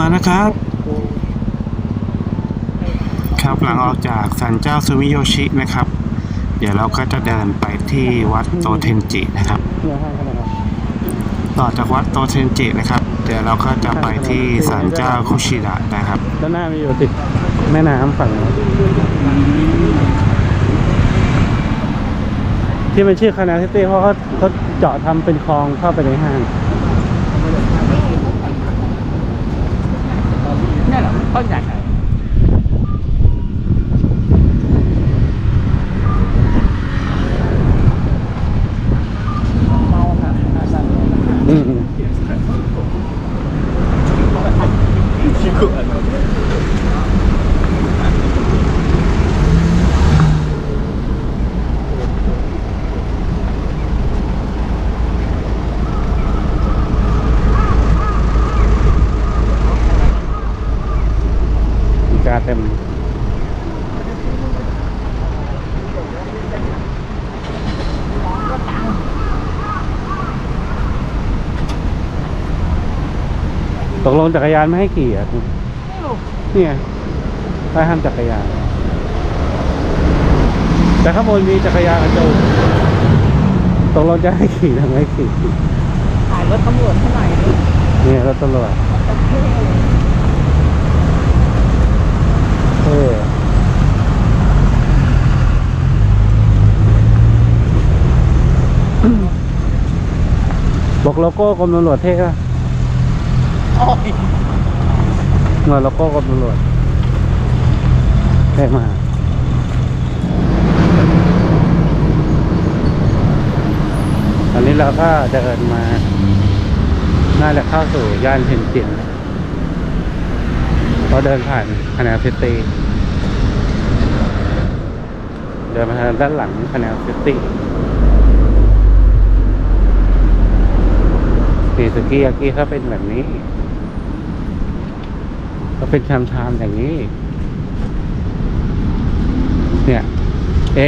มานะครับ ครับหลังออกจากสันเจ้าซูมิโยชินะครับ เดี๋ยวเราก็จะเดินไปที่วัดโตเทนจินะครับ ต่อจากวัดโตเทนจินะครับ เดี๋ยวเราก็จะไปที่ศาลเจ้าคุชิดะนะครับ ด้านหน้ามีอยู่ติดแม่น้ำฝั่งนู้นที่มันชื่อคานาซิตี้เพราะเขาเขาเจาะทำเป็นคลองเข้าไปในห้าง นี่แหละต้นใหญ่ เมาค่ะอาสัน อืมอืมมีกาเต็ม ตกลง จักรยานไม่ให้ขี่อะคุณเนี่ยป้ายห้ามจักรยาน แต่ข้างบนมีจักรยานกระจูตกลงจะให้ขี่หรือไม่ให้ขี่ถ่ายรถตำรวจเท่าไหร่ดิเนี่ยรถตำรวจเท่บอกโลโก้กรมตำรวจเท่ป่ะ โอ้ยหน่วก้กรมตำรวจเท่มาตอนนี้เราก็เดินมาน่าจะเข้าสู่ย่านเทนจินเราเดินผ่านคานาซิตี้เดินมาทางด้านหลังคานาซิตี้สีสกียากิเขาเป็นแบบนี้ ก็เป็นชามชามๆอย่างนี้ เนี่ยเอ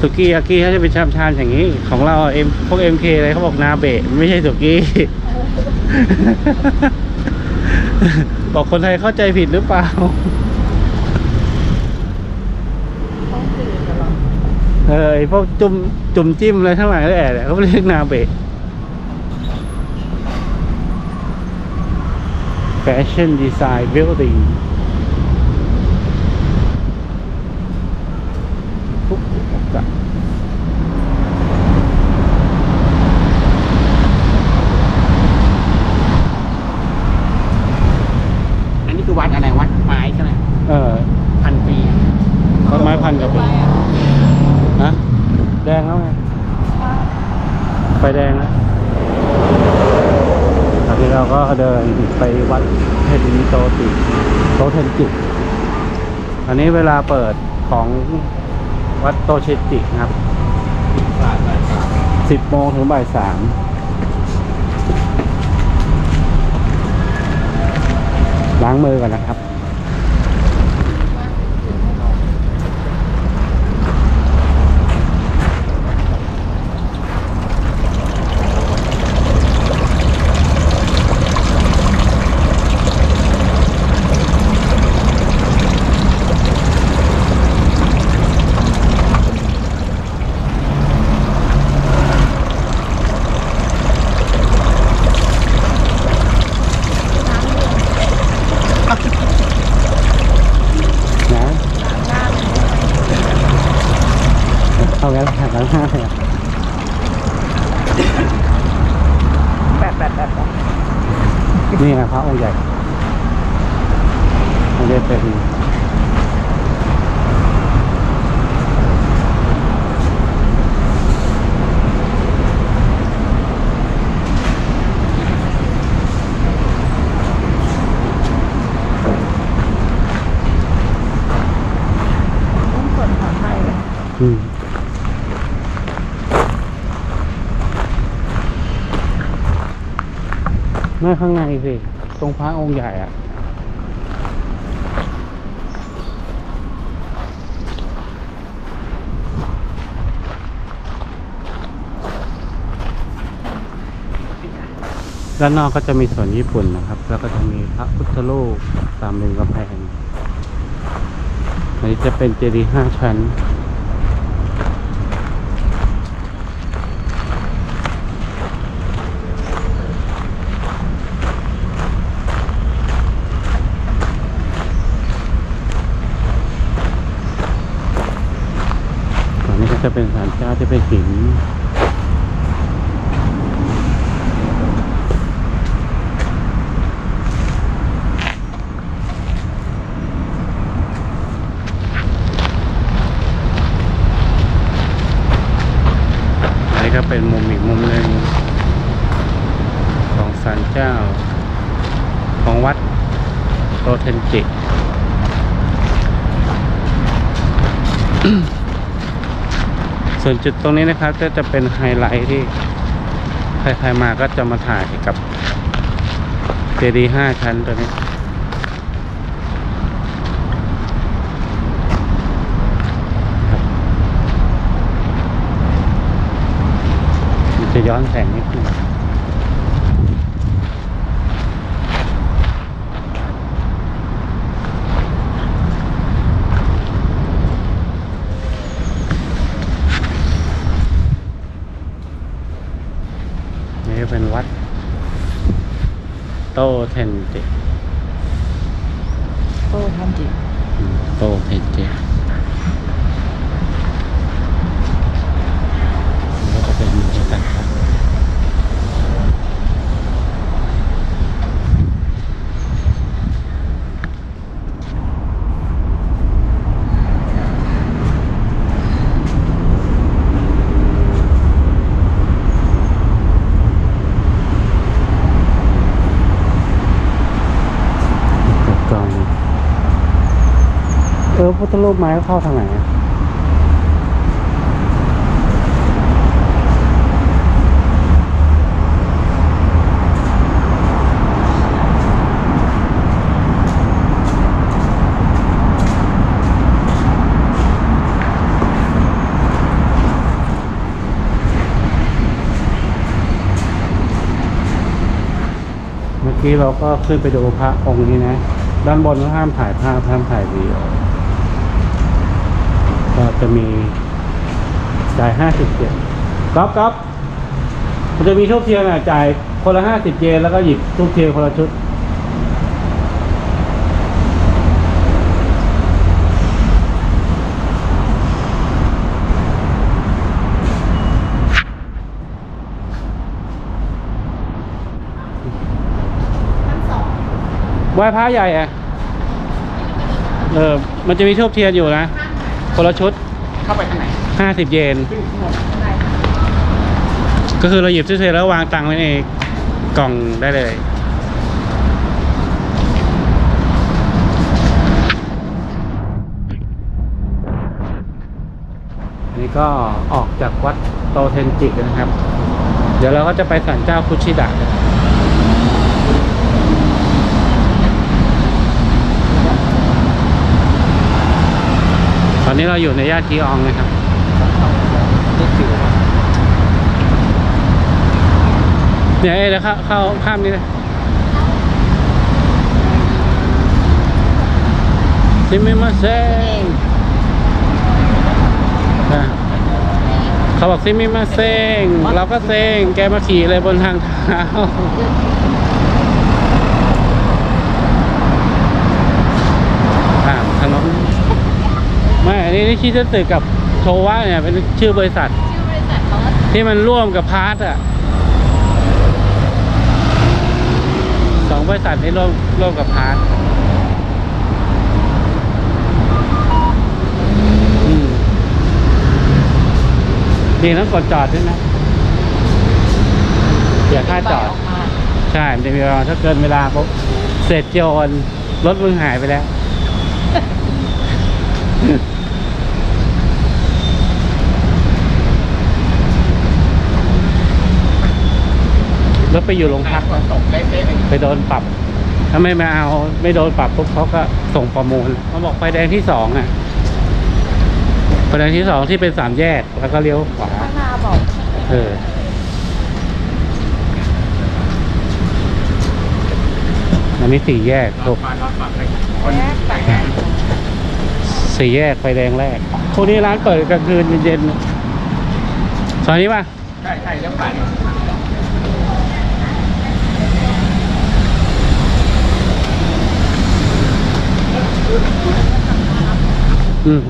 สุกี้ยากิเขาจะเป็นชามชามๆอย่างนี้ ของเราเอ็มพวกเอ็มเคอะไรเขาบอกนาเบะไม่ใช่สุกี้บอกคนไทยเข้าใจผิดหรือเปล่าต้องตื่นกันหรอเออไอพวกจุ่มจุ่มจิ้มอะไรทั้งหลายแหละเขาเรียกนาเบะ Fashion Design Building ปุ๊บปุ๊บจ้ะอันนี้คือวัดอะไรวัดไม้ใช่ไหมเออพันปีต้นไม้พันกับปีฮะแดงแล้วไง ไฟแดงแล้วตอนนี้เราก็เดินไปวัดเทนนิโตติโต เทนจิอันนี้เวลาเปิดของวัดโตเชจิครับสิบโมงถึงบ่ายสามล้างมือก่อนนะครับ นะเอางั้นหักล้างหน้าเลยอะ แบบแบบแบบแบบ นี่ไง พระองค์ใหญ่อันนี้เป็นต้องส่วนของไทยเลยอืมไม่ข้างในสิ ตรงพระองค์ใหญ่อะด้านนอกก็จะมีสวนญี่ปุ่นนะครับ แล้วก็จะมีพระพุทธรูปตามริมกำแพงอันนี้จะเป็นเจดีย์ห้าชั้น จะเป็นสารเจ้าที่เป็นหินนี้ก็เป็นมุมอีกมุมหนึ่งของศาลเจ้า ของวัดโตเทนจิ ส่วนจุดตรงนี้นะครับก็จะเป็นไฮไลท์ที่ใครๆมาก็จะมาถ่ายกับเจดีย์ห้าชั้นตัวนี้จะย้อนแสงนิดนึงนี่ก็เป็น วัด โตเทนเจโอ้ทันจิอืมโตเทนเจนี่ก็จะเป็นบรรยากาศครับ กอง เออพุทธรูปไม้เข้าทางไหนเมื่อกี้เราก็ขึ้นไปดูพระองค์นี้นะ ด้านบนก็ห้ามถ่ายภาพห้ามถ่ายวีดีโอก็จะมีจ่ายห้าสิบเยนก๊อฟก๊อฟมันจะมีทูบเทียนอะจ่ายคนละห้าสิบเยนแล้วก็หยิบทูบเทียนคนละชุด ไหว้พระใหญ่อะเออ มันจะมีทูบเทียนอยู่นะ คนละชุด เข้าไปทางไหนห้าสิบเยน ขึ้นข้างบนก็คือเราหยิบทูบเทียนแล้ววางตังค์ไว้ในกล่องได้เลย อันนี้ก็ออกจากวัดโตเทนจินะครับ เดี๋ยวเราก็จะไปศาลเจ้าคุชิดะกันต อนนี้เราอยู่ในย่านจีอองนะครับเนี่ยเอ้ยเดี๋ยวเข้าเข้าข้ามนี้เลยซิมิมาเซงอะเขาบอกซิมิมาเซงเราก็เซงแกมาขี่เลยบนทางเท้าอ่าทางโน้นไม่ อั นนี้นี่ชื่อตึกกับโชวะเนี่ยเป็นชื่อบริษัท ชื่อบริษัทเขาก็ที่มันร่วมกับพาร์ทอะสองบริษัทนี้ร่วมร่วมกับพาร์ทอืมนี่ต้องกดจอดด้วยนะเสียค่าจอดออกมาใช่มันจะมีเวลาถ้าเกินเวลาปุ๊บเสร็จโจรรถมึงหายไปแล้ว ไปอยู่โรงพักฝนตกเละๆเลยไปโดนปรับ ถ้าไม่มาเอาไม่โดนปรับปุ๊บเขาก็ส่งประมูลเขาบอกไฟแดงที่สองอะไฟแดงที่สองที่เป็นสามแยกแล้วก็เลี้ยวขวาข้างหน้าบอกเอออันนี้สี่แยกถูกมารถปรับไปคนสี่แยกไฟแดงแรกพวกนี้ร้านเปิดกลางคืนเย็นๆซอยนี้ป่ะ ใช่ใช่แล้วปั่น อืม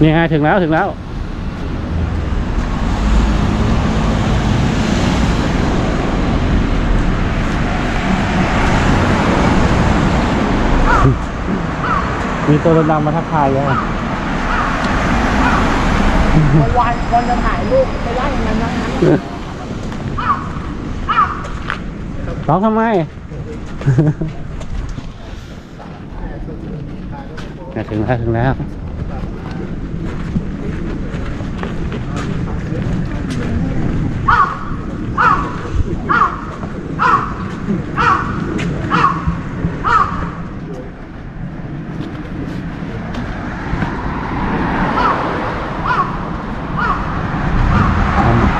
นี่ไงถึงแล้วถึงแล้ว มีตัวดำๆมาทักทายเลยวันวันจะถ่ายรูปไปไล่มันนะร้องทำไม เนี่ย ถึงแล้วถึงแล้ว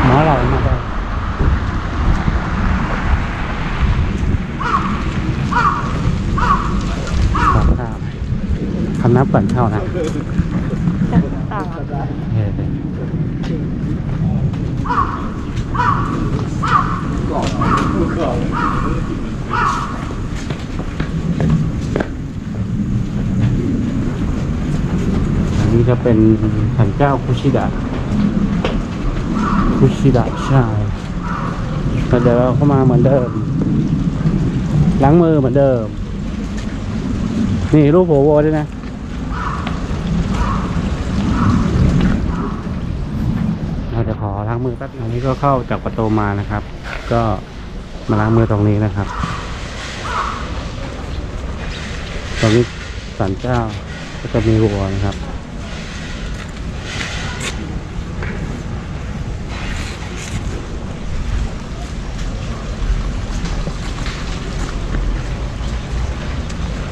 หมอเรามาได้ขอบครับคำนับ ก่อนเข้านะอันนี้จะเป็นสันเจ้าคุชิดะคุชิดะใช่แต่เดี๋ยวเราเข้ามาเหมือนเดิม ล้างมือเหมือนเดิม นี่รูปหัวโวด้วยนะ เราจะขอล้างมือแป๊บอันนี้ก็เข้าจากประตูมานะครับ ก็มาล้างมือตรงนี้นะครับ ตรงนี้ศาลเจ้าก็จะมีวัวนะครับ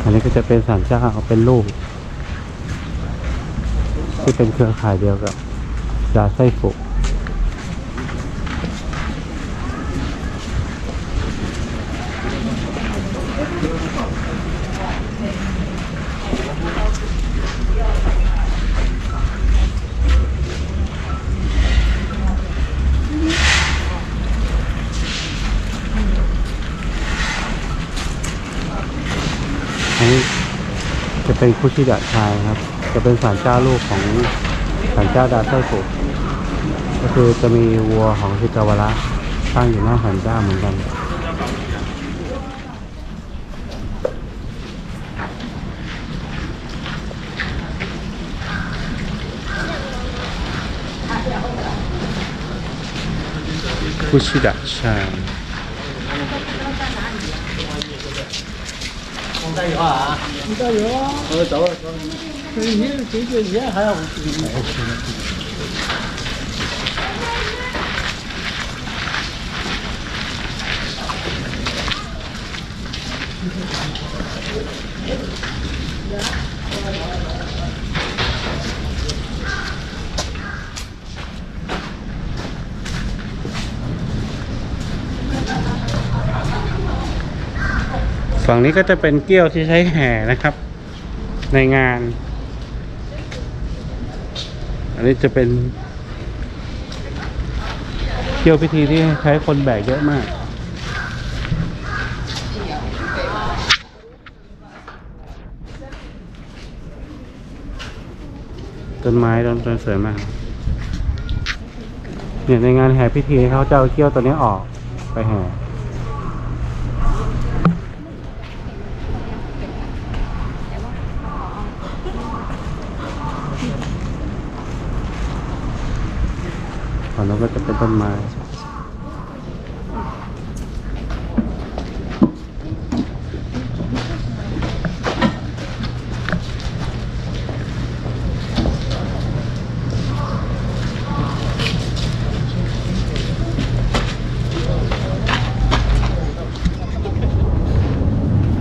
อันนี้ก็จะเป็นศาลเจ้าเป็นรูปที่เป็นเครือข่ายเดียวกับยาไส้ฟุก อันนี้จะเป็นคุชิดะชายครับ จะเป็นศาลเจ้าลูกของศาลเจ้าดาไส้ฟุกก็คือจะมีวัวของชิกาวาระตั้งอยู่หน้าศาลเจ้าเหมือนกันคุชิดะชาย 기다려. 기다려. 어, 나와, 나와. 그 일을 되게 이해하라고. Yeah. ฝั่งนี้ก็จะเป็นเกี้ยวที่ใช้แห่นะครับ ในงาน อันนี้จะเป็นเกี้ยวพิธีที่ใช้คนแบกเยอะมากต้นไม้ต้นต้นสวยมากเนี่ยในงานแห่พิธีเขาจะเอาเกี้ยวตัวนี้ออกไปแห่ ฝั่งโน้นก็จะเป็น ต้นไม้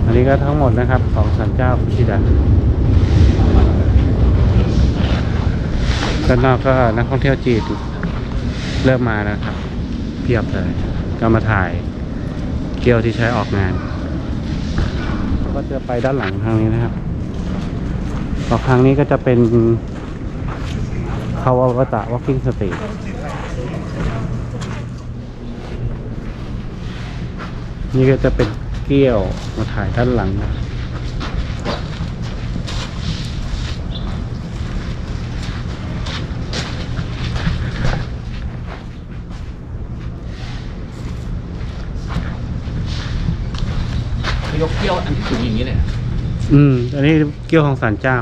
อันนี้ก็ทั้งหมดนะครับของสันเจ้าพุชิดะด้านนอกก็นักท่องเที่ยวจีน เริ่มมานะครับ เพียบเลย ก็มาถ่ายเกลียวที่ใช้ออกงาน ก็จะไปด้านหลังทางนี้นะครับออกทางนี้ก็จะเป็นคาวาวตะ walking street นี่ก็จะเป็นเกี้ยวมาถ่ายด้านหลังนะ ยกเกี้ยว อันที่สูงอย่างนี้เลยอืม อันนี้เกี้ยวของศาลเจ้า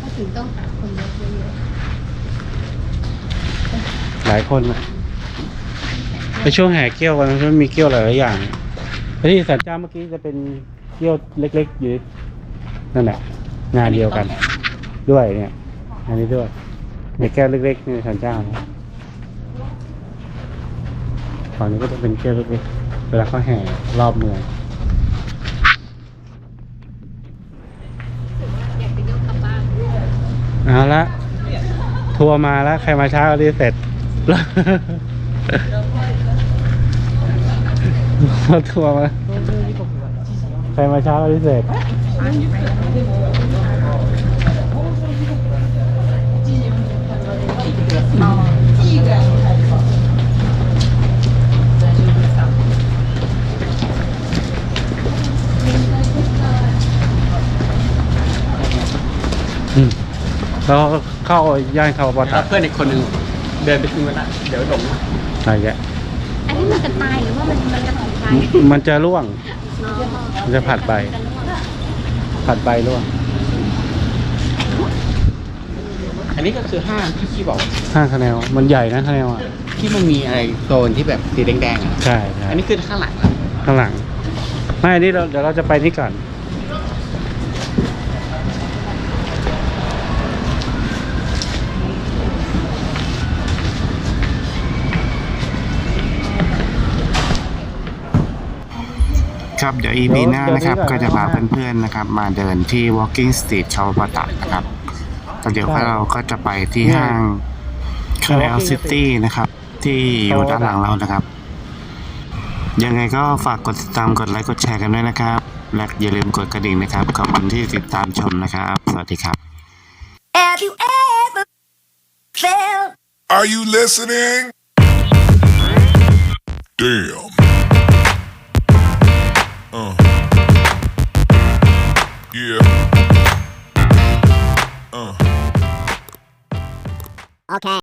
ก็ถึงต้องหาคนยกเยอะหลายคนนะในช่วงแห่เกี้ยวกันมันมีเกี้ยวหลายๆอย่างแต่ที่ศาลเจ้าเมื่อกี้จะเป็นเกี้ยวเล็กๆอยู่นั่นแหละงานเดียวกัน ด้วยเนี่ย อันนี้ด้วยเนี่ยแก้วเล็กๆนี่ศาลเจ้านะฝั่งนี้ก็จะเป็นแก้วเล็กๆเวลาเขาแห่รอบเมือง ๆอยากจะยกกลับบ้าน เอาละทัวร์มาแล้ว ใครมาเช้าก็รีเสร็จเราทัวร์มาใครมาเช้าก็รีเสร็จอืม แล้วก็เข้าย่านเขาปะแล้ตะวเพื่อนอีกคนหนึ่งเดินไปทิ้งไว้ละเดี๋ยวหลงอะไรแกะอันนี้มันจะตายหรือว่ามันมันจะตายมันจะร่วง มันจะผัดไป ผัดใบร่วงอันนี้ก็คือห้างที่พี่บอกห้างคะแนนมันใหญ่นะคะแนนอะที่มันมีอะไรโซนที่แบบสีแดงๆอะใช่ใช่อันนี้คือข้างหลังเหรอข้างหลังไม่อันนี้เราเดี๋ยวเราจะไปนี่ก่อน ครับเดี๋ยว EP หน้านะครับ ก็จะพาเพื่อนๆนะครับ มาเดินที่ Walking Street ชาวปะตะนะครับแล้วเดี๋ยวเราก็จะไปที่ห้างคา n ลซิตี้นะครับ ที่อยู่ด้านหลังเรานะครับ ยังไงก็ฝากกดติดตามกดไลค์กดแชร์กันด้วยนะครับ และอย่าลืมกดกระดิ่งนะครับ ขอบคุณที่ติดตามชมนะครับ สวัสดีครับ Have you ever felt Are you listening? Damn. Yeah. Uh. Okay.